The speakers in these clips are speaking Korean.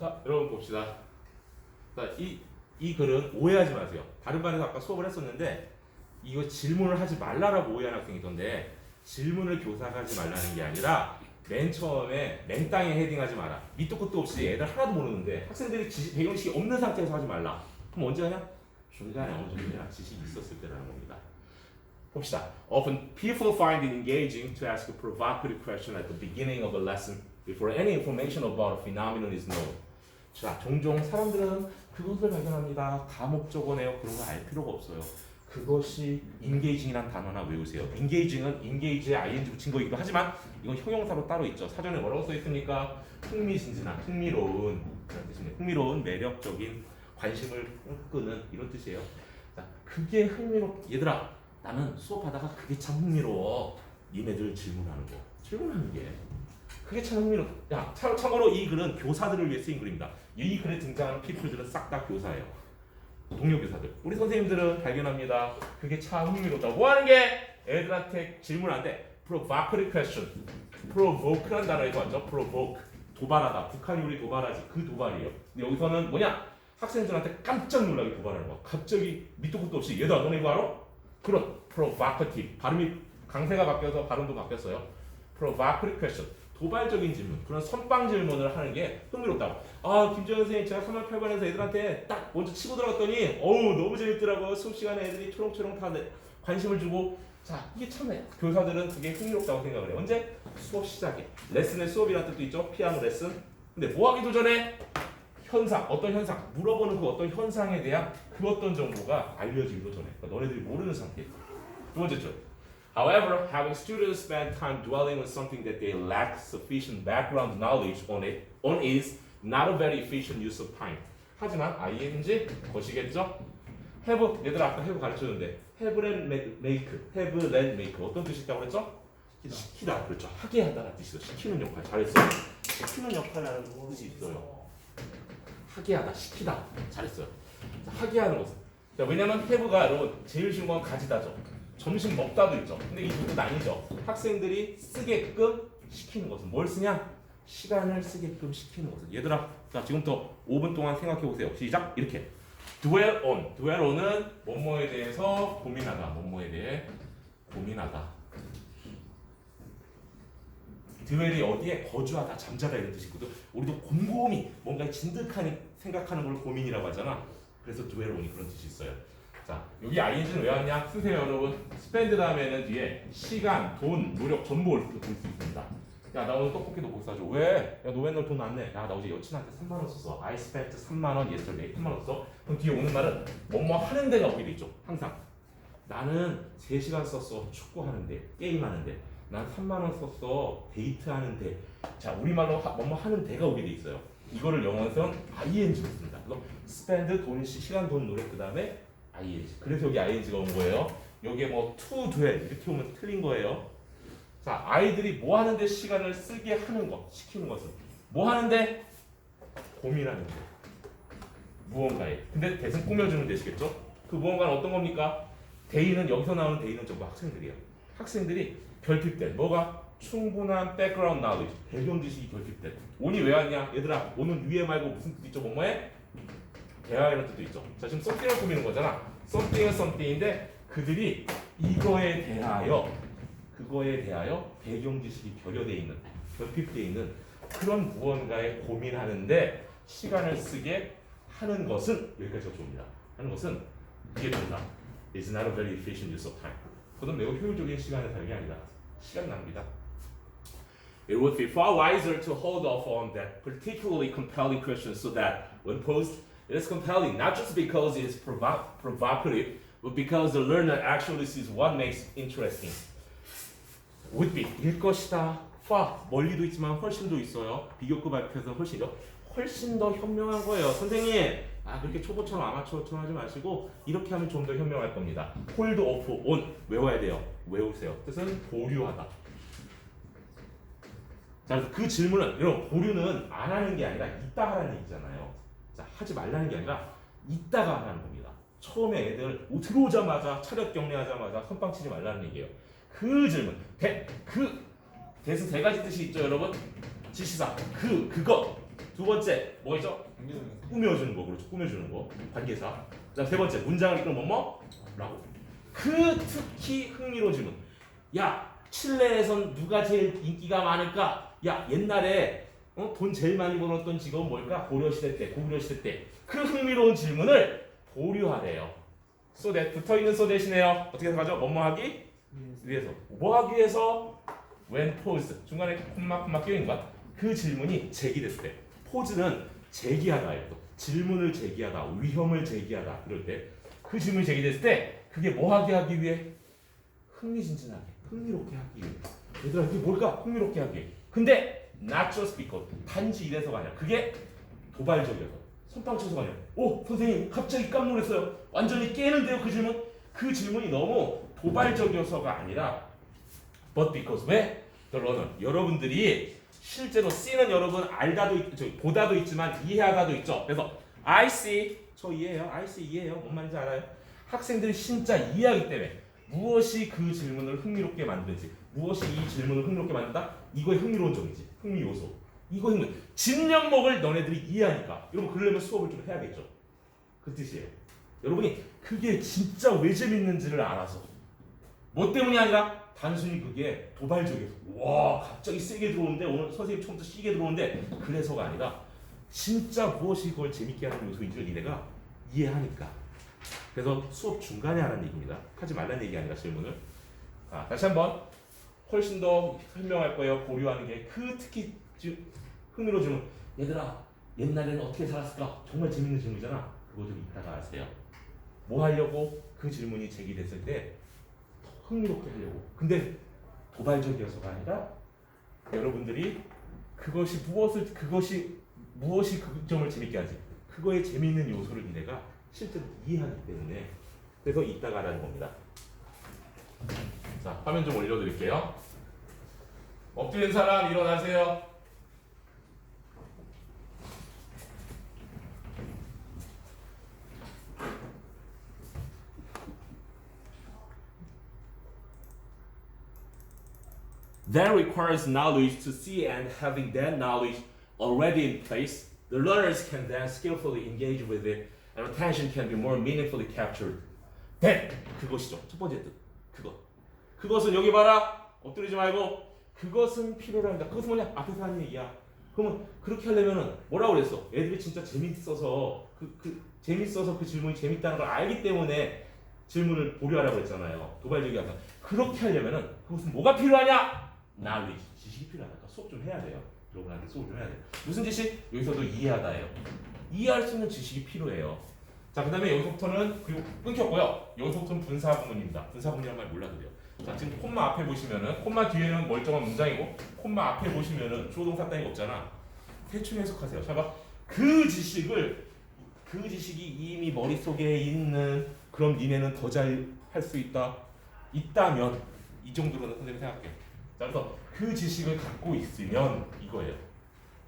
자, 여러분 봅시다. 자, 이, 이 글은 오해하지 마세요. 다른 반에서 아까 수업을 했었는데 이거 질문을 하지 말라라고 오해하는 학생이 있던데 질문을 교사가 하지 말라는 게 아니라 맨 처음에 맨 땅에 헤딩하지 마라. 밑도 끝도 없이 애들 하나도 모르는데 학생들이 지식, 배경식이 없는 상태에서 하지 말라. 그럼 언제 하냐? 중간에 어느 정도냐 지식이 있었을 때라는 겁니다. 봅시다. Often people find it engaging to ask a provocative question at the beginning of a lesson before any information about a phenomenon is known. 자, 종종 사람들은 그것을 발견합니다. 가목적어네요. 그런 거 알 필요가 없어요. 그것이 engaging이란 단어나 외우세요. engaging은 engage에 ing 붙인 거이기도 하지만 이건 형용사로 따로 있죠. 사전에 뭐라고 써 있습니까? 흥미진진한, 흥미로운 그런 뜻입니다. 흥미로운, 매력적인, 관심을 끄는 이런 뜻이에요. 자, 그게 흥미롭. 얘들아, 나는 수업하다가 그게 참 흥미로워. 니네들 질문하는 거. 질문하는 게. 그게 참 흥미로워. 야, 참, 참고로 이 글은 교사들을 위해 쓰인 글입니다. 이 글에 등장하는 피플들은 싹 다 교사예요. 동료 교사들. 우리 선생님들은 발견합니다. 그게 참 흥미롭다. 뭐 하는 게 애들한테 질문 안 돼. provocative question. provoke란 단어에서 왔죠. provoke. 도발하다. 북한이 우리 도발하지. 그 도발이에요. 근데 여기서는 뭐냐? 학생들한테 깜짝 놀라게 도발하는 거야. 갑자기 밑도 끝도 없이 얘들아 너네 이거 알아? 그런 provocative. 발음이 강세가 바뀌어서 발음도 바뀌었어요. provocative question. 도발적인 질문, 그런 선빵 질문을 하는 게 흥미롭다고. 아, 김정은 선생님, 제가 3월 8반에서 애들한테 딱 먼저 치고 들어갔더니, 어우, 너무 재밌더라고. 수업 시간에 애들이 초롱초롱 다 내- 관심을 주고. 자, 이게 참 교사들은 그게 흥미롭다고 생각을 해요. 언제? 수업 시작에. 레슨의 수업이라는 뜻도 있죠. 피아노 레슨. 근데 뭐 하기도 전에 현상, 어떤 현상, 물어보는 그 어떤 현상에 대한 그 어떤 정보가 알려지기도 전에. 그러니까 너네들이 모르는 상태. 두 번째 줄. However, having students spend time dwelling on something that they lack sufficient background knowledge on it on is not a very efficient use of time. 하지만 ing 것이겠죠? have 얘들아 아까 have 가르쳤는데 have let make, have let make 어떤 뜻이 있다고 그랬죠? 시키다 그렇죠. 하게 하다라는 뜻이죠. 시키는 역할 잘했어요. 시키는 역할이라는 뜻이 있어요. 하게 하다, 시키다 잘했어요. 자, 하게 하는 것은 자, 왜냐면 have가 여러분 제일 쉬운 건 가지다죠. 점심 먹다도 있죠. 근데 이두뜻 아니죠. 학생들이 쓰게끔 시키는 것은 뭘 쓰냐? 시간을 쓰게끔 시키는 것은 얘들아, 자 지금부터 5분 동안 생각해 보세요. 시작. 이렇게. dwell on. dwell on은 뭐뭐에 대해서 고민하다. 뭐뭐에 대해 고민하다. 드웰이 어디에 거주하다, 잠자다 이런 뜻이거든. 우리도 곰곰이 뭔가 진득하니 생각하는 걸 고민이라고 하잖아. 그래서 dwell on이 그런 뜻이 있어요. 자, 여기 ing는 왜 왔냐? 쓰세요, 여러분. spend 다음에는 뒤에 시간, 돈, 노력 전부 볼수 있습니다. 야, 나 오늘 떡볶이도 못 사줘. 왜? 야, 너 맨날 돈안 내. 야, 나 어제 여친한테 3만 원 썼어. I spent 3만 원 yesterday. 3만 원 썼어. 그럼 뒤에 오는 말은 뭐뭐 하는 데가 오게 돼 있죠. 항상. 나는 3시간 썼어. 축구하는데, 게임하는데. 난 3만 원 썼어. 데이트하는데. 자, 우리말로 하- 뭐뭐 하는 데가 오게 돼 있어요. 이거를 영어에서는 ing로 씁니다. 그럼 spend 돈, 시- 시간, 돈, 노력 그 다음에 ing. 그래서 여기 ing가 온 거예요. 여기에 뭐 to dwell 이렇게 오면 틀린 거예요. 자, 아이들이 뭐 하는데 시간을 쓰게 하는 것, 시키는 것은 뭐 하는데 고민하는 거. 무언가에. 근데 대신 꾸며주는 데시겠죠? 그 무언가는 어떤 겁니까? 데이는 여기서 나오는 데이는 전부 학생들이에요. 학생들이 결핍된 뭐가 충분한 백그라운드 knowledge 배경 지식이 결핍된 온이 왜 왔냐? 얘들아, 오는 위에 말고 무슨 뜻 있죠? 뭐뭐에 대화라는 뜻도 있죠. 자, 지금 something을 꾸미는 거잖아. something은 something인데 그들이 이거에 대하여 그거에 대하여 배경 지식이 결여돼 있는 결핍돼 있는 그런 무언가에 고민하는데 시간을 쓰게 하는 것은 여기까지가 좋습니다. 하는 것은 이게 된다. is not a very efficient use of time. 그건 매우 효율적인 시간의 사용이 아니다. 시간 낭비다. It would be far wiser to hold off on that particularly compelling question so that when posed, it is compelling not just because it is provo- provocative, but because the learner actually sees what makes interesting. would be 일 것이다. far 멀리도 있지만 훨씬도 있어요. 비교급 발표에서 훨씬요. 훨씬 더 현명한 거예요. 선생님, 아 그렇게 초보처럼 아마추어처럼 하지 마시고 이렇게 하면 좀 더 현명할 겁니다. hold off on 외워야 돼요. 외우세요. 뜻은 보류하다. 자, 그래서 그 질문은 여러분 보류는 안 하는 게 아니라 이따 하라는 얘기잖아요. 자, 하지 말라는 게 아니라 이따가 하라는 겁니다. 처음에 애들 오- 들어오자마자 차렷 경례하자마자 선빵 치지 말라는 얘기예요. 그 질문, 대, 그 대신 세 가지 뜻이 있죠, 여러분. 지시사, 그, 그것. 두두 번째 뭐 있죠? 꾸며주는 거. 그렇죠. 꾸며주는 거. 관계사. 자세 번째 문장을 이끌어 뭐뭐라고. 그 특히 흥미로운 질문. 야 칠레에선 누가 제일 인기가 많을까? 야 옛날에 어? 돈 제일 많이 벌었던 직업은 뭘까? 고려시대 때 고구려 시대 때. 그 흥미로운 질문을 보류하래요. that 붙어 있는 so that이네요. 어떻게 생각하죠? 뭐뭐 하기? 위해서. 뭐 하기 위해서? When pause 중간에 콤마 콤마 끼어있는 거야 그 질문이 제기됐을 때. 포즈는 제기하다예요. 또 질문을 제기하다, 위험을 제기하다 그럴 때. 그 질문이 제기됐을 때 그게 뭐 하게 하기 위해? 흥미진진하게, 흥미롭게 하기 위해. 얘들아 이게 뭘까? 흥미롭게 하기 위해. 근데 just because 단지 이래서가 아니라 그게 도발적이어서 선빵 쳐서가 아니라 오 선생님 갑자기 깜 놀랐어요 완전히 깨는데요 그 질문 그 질문이 너무 도발적이어서가 아니라 but because 왜? the learner 여러분들이 실제로 C는 여러분 알다도 있, 저, 보다도 있지만 이해하다도 있죠. 그래서 I see 저 이해해요. I see 이해해요. 뭔 말인지 알아요? 학생들이 진짜 이해하기 때문에 무엇이 그 질문을 흥미롭게 만드는지 무엇이 이 질문을 흥미롭게 만든다? 이거의 흥미로운 점이지. 흥미 요소. 이거 흥미. 진면목을 너네들이 이해하니까 여러분 그러려면 수업을 좀 해야겠죠. 그 뜻이에요. 여러분이 그게 진짜 왜 재밌는지를 알아서 뭐 때문이 아니라 단순히 그게 도발적이어서 와 갑자기 세게 들어오는데 오늘 선생님 처음부터 시게 들어오는데 그래서가 아니라 진짜 무엇이 그걸 재밌게 하는 요소인지를 니네가 이해하니까 그래서 수업 중간에 하는 얘기입니다 하지 말라는 얘기 아니라 질문을 아, 다시 한번 훨씬 더 설명할 거예요. 고려하는 게. 그 특히 지- 흥미로운 질문. 얘들아 옛날에는 어떻게 살았을까? 정말 재밌는 질문이잖아. 그거 좀 이따가 아세요. 뭐 하려고 그 질문이 제기됐을 때 흥미롭게 하려고. 근데 도발적이어서가 아니라 여러분들이 그것이 무엇을 그것이 무엇이 그 점을 재밌게 하지? 그거의 재미있는 요소를 니네가 실제로 이해하기 때문에 그래서 이따가라는 겁니다. 자 화면 좀 올려드릴게요. 엎드린 사람 일어나세요. That requires knowledge to see and having that knowledge already in place, the learners can then skillfully engage with it and attention can be more meaningfully captured. That 그것이죠. 첫 번째 뜻. 그것. 그것은 여기 봐라. 엎드리지 말고 그것은 필요로 합니다. 그것은 뭐냐? 앞에서 하는 얘기야. 그러면 그렇게 하려면은 뭐라고 그랬어? 애들이 진짜 재밌어서 그, 그 재밌어서 그 질문이 재밌다는 걸 알기 때문에 질문을 보류하라고 했잖아요. 도발적이 아까 그렇게 하려면은 그것은 뭐가 필요하냐? knowledge 지식이 필요하다. 그러니까 수업 좀 해야 돼요. 여러분한테 수업 좀 해야 돼요. 무슨 지식? 여기서도 이해하다예요. 이해할 수 있는 지식이 필요해요. 자, 그 다음에 여기서부터는 그리고 끊겼고요. 여기서부터는 분사 구문입니다. 분사 구문이란 말 몰라도 돼요. 자, 지금 콤마 앞에 보시면은 콤마 뒤에는 멀쩡한 문장이고 콤마 앞에 보시면은 조동사 따위가 없잖아. 대충 해석하세요. 자, 봐. 그 지식을 그 지식이 이미 머릿속에 있는 그럼 니네는 더 잘 할 수 있다. 있다면 이 정도로는 선생님 생각해. 자, 그래서 그 지식을 갖고 있으면 이거예요.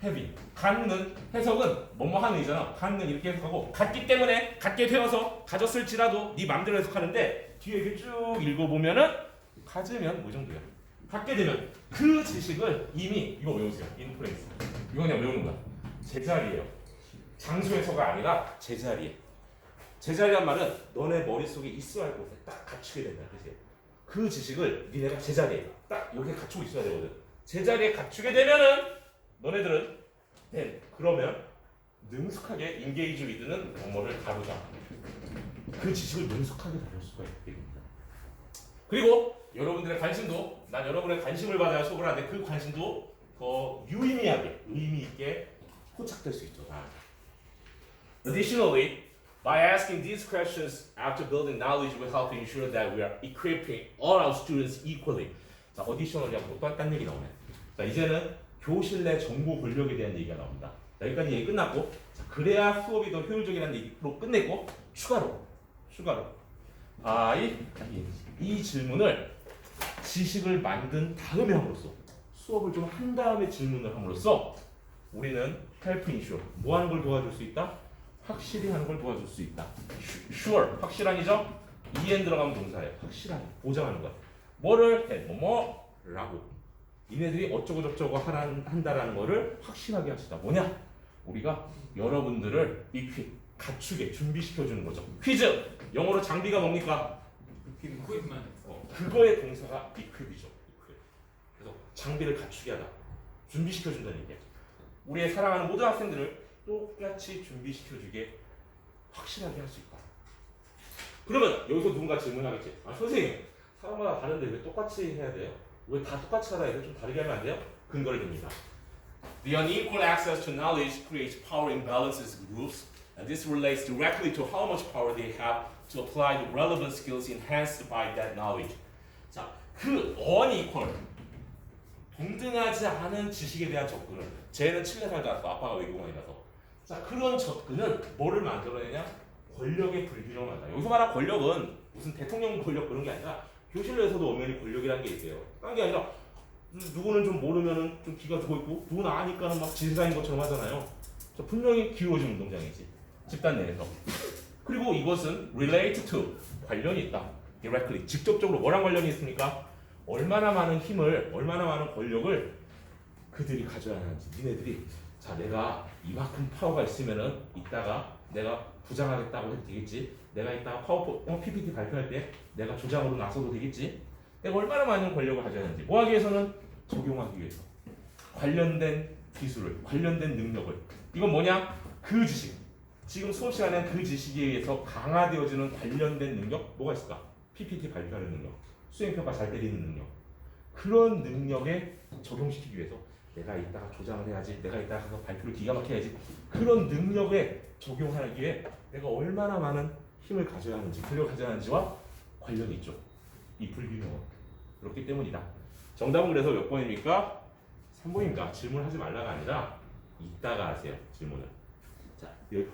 Having. 갖는 해석은 뭐뭐 하는 이잖아. 갖는 이렇게 해석하고 갖기 때문에 갖게 되어서 가졌을지라도 네 마음대로 해석하는데 뒤에 이렇게 쭉 읽어보면은 가지면 뭐 정도야. 갖게 되면 그 지식을 이미 이거 외우세요. 인플레이스. 이거 그냥 외우는 거야. 제자리예요. 장소에서가 아니라 제자리에. 제자리란 말은 너네 머릿속에 있어야 할 곳에 딱 갖추게 된다는 뜻이에요. 그 지식을 니네가 제자리에 딱 여기 갖추고 있어야 되거든. 제자리에 갖추게 되면은 너네들은 네, 그러면 능숙하게 인게이지 위드는 뭐뭐를 다루다. 그 지식을 능숙하게 다룰 수가 있게 됩니다. 그리고 여러분들의 관심도 난 여러분의 관심을 받아야 수업을 하는데 그 관심도 더 유의미하게 의미 있게 포착될 수. 다. Additionally, by asking these questions after building knowledge will help ensure that we are equipping all our students equally. 자, additionally 하고 또 딴 얘기 나오네. 자, 이제는 교실 내 정보 권력에 대한 얘기가 나옵니다. 자, 여기까지 얘기 끝났고, 자, 그래야 수업이 더 효율적이라는 얘기로 끝냈고, 추가로, 추가로, I, 이 질문을 지식을 만든 다음에 함으로써 수업을 좀 한 다음에 질문을 함으로써 우리는 help ensure 뭐 하는 걸 도와줄 수 있다? 확실히 하는 걸 도와줄 수 있다. sure 확실한이죠? en 들어가면 동사예요. 확실한 보장하는 거야. 뭐를 해? 뭐뭐라고. 이네들이 어쩌고 저쩌고 하란, 한다라는 거를 확실하게 합시다. 뭐냐? 우리가 여러분들을 이퀴 갖추게 준비시켜 주는 거죠. 퀴즈 영어로 장비가 뭡니까? equipment. 어, 그거의 동사가 equip이죠. equip. 그래서 장비를 갖추게 하다, 준비시켜 준다는 얘기야. 우리의 사랑하는 모든 학생들을 똑같이 준비시켜 주게 확실하게 할 수 있다. 그러면 여기서 누군가 질문하겠지. 아 선생님, 사람마다 다른데 왜 똑같이 해야 돼요? 왜 다 똑같이 하라 해서 좀 다르게 하면 안 돼요? 근거를 듭니다. The unequal access to knowledge creates power imbalances groups, and this relates directly to how much power they have to apply the relevant skills enhanced by that knowledge. 자, 그 unequal 동등하지 않은 지식에 대한 접근을 쟤는 칠레 살다 왔어 아빠가 외교관이라서 자 그런 접근은 뭐를 만들어내냐 권력의 불균형하다 여기서 말한 권력은 무슨 대통령 권력 그런 게 아니라 교실 내에서도 엄연히 권력이라는 게 있어요. 그런 게 아니라 누구는 좀 모르면은 좀 기가 죽어 있고 누구는 아니까는 막 진사인 것처럼 하잖아요. 자, 분명히 기울어진 운동장이지. 집단 내에서. 그리고 이것은 relate to 관련이 있다. directly 직접적으로 뭐랑 관련이 있습니까? 얼마나 많은 힘을 얼마나 많은 권력을 그들이 가져야 하는지. 니네들이 자 내가 이만큼 파워가 있으면은 이따가 내가 부장하겠다고 해도 되겠지? 내가 이따가 파워포 어, PPT 발표할 때 내가 조장으로 나서도 되겠지? 내가 얼마나 많은 권력을 가져야 하는지. 뭐 하기 위해서는 적용하기 위해서. 관련된 기술을 관련된 능력을. 이건 뭐냐? 그 지식. 지금 수업 시간에 그 지식에 의해서 강화되어지는 관련된 능력? 뭐가 있을까? PPT 발표하는 능력. 수행평가 잘 때리는 능력. 그런 능력에 적용시키기 위해서 내가 이따가 조장을 해야지 내가 이따가 가서 발표를 기가 막혀 해야지. 그런 능력에 적용하기에 내가 얼마나 많은 힘을 가져야 하는지 권력을 가져야 하는지와 관련이 있죠. 이 불균형은. 그렇기 때문이다. 정답은 그래서 몇 번입니까? 3번입니다. 질문하지 말라가 아니라 이따가 하세요 질문을. 자 여기